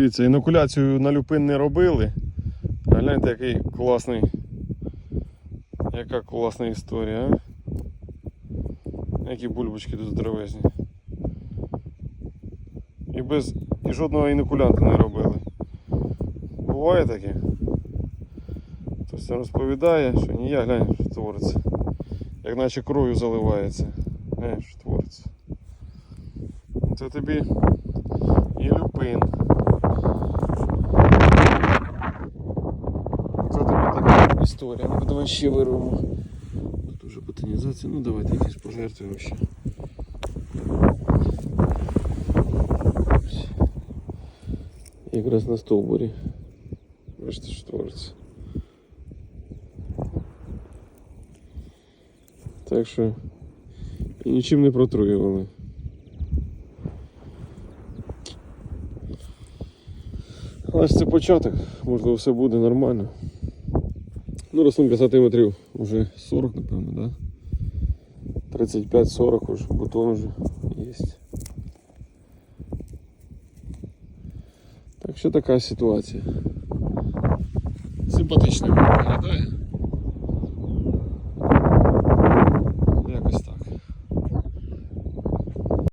Дивіться, інокуляцію на люпин не робили. Гляньте, який класний. Яка класна історія, а? Які бульбочки тут здоровезні. І без і жодного інокулянта не робили. Буває таке. Хтось розповідає, що ні я глянь, що твориться. Як наче кров'ю заливається. Глянь, що твориться. Це тобі і люпин. Це тобі така історія. Ну давай ще вирвемо. Тут уже ботанізація. Ну давайте якісь пожертвуємо ще. Якраз на стовбурі. Бачите, що твориться. Так що і нічим не протруювали. Але ж це початок, можливо, все буде нормально. Ну, рослинка сантиметрів вже 40, напевно, да? 35-40 уже, бутон вже є. Так що така ситуація. Симпатично виглядає.